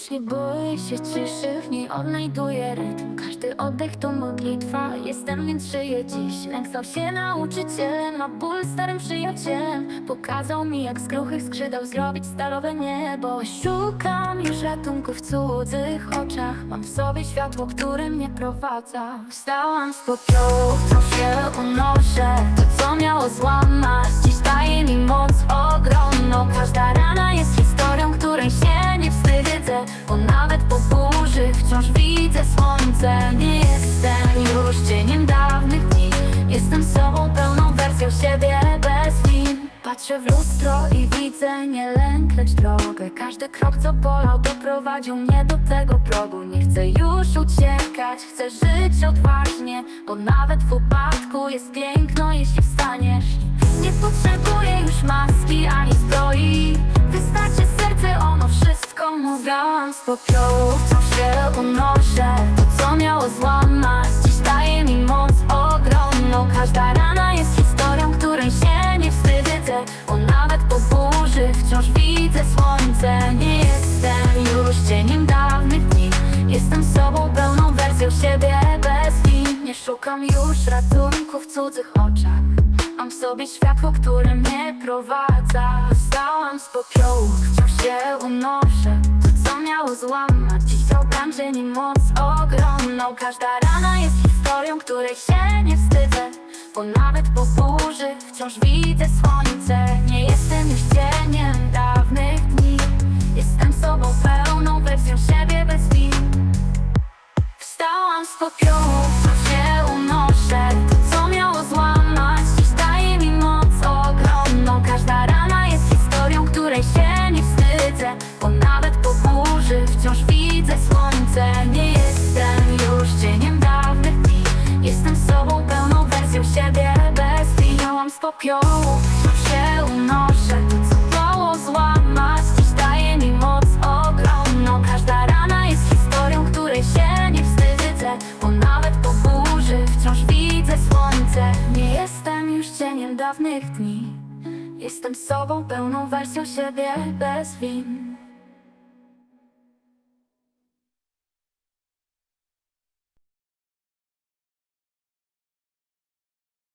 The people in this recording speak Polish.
Już nie boję się ciszy, w niej odnajduję rytm. Każdy oddech to modlitwa, jestem więc żyję dziś. Lęk stał się nauczycielem, a ból starym przyjacielem. Pokazał mi jak z kruchych skrzydeł zrobić stalowe niebo. Szukam już ratunku w cudzych oczach. Mam w sobie światło, które mnie prowadza. Wstałam z popiołu, wciąż się unoszę. To co miało złamać, jestem już cieniem dawnych dni. Jestem sobą pełną wersją siebie bez lin Patrzę w lustro i widzę nie lęk, lecz drogę. Każdy krok co polał doprowadził mnie do tego progu. Nie chcę już uciekać, chcę żyć odważnie Bo nawet w upadku jest piękno, jeśli wstaniesz. Nie potrzebuję już maski ani zbroi. Wystarczy serce, ono wszystko mówiłam z popiołu Wciąż się unoszę, to co miało siebie bez Nie szukam już ratunku w cudzych oczach. Mam w sobie światło, które mnie prowadza. Wstałam z popiołu, wciąż się unoszę. To co miało złamać, dziś to mi moc ogromną. Każda rana jest historią, której się nie wstydzę. Bo nawet po burzy wciąż widzę słońce. Nie jestem już cieniem Z popiołu, wciąż się unoszę. To co miało złamać, dziś daje mi moc ogromną. Każda rana jest historią, której się nie wstydzę Bo nawet po burzy wciąż widzę słońce. Nie jestem już cieniem dawnych dni. Jestem sobą pełną wersją siebie. Bez Wstałam z popiołu, już cieniem dawnych dni. Jestem sobą pełną wersją siebie bez win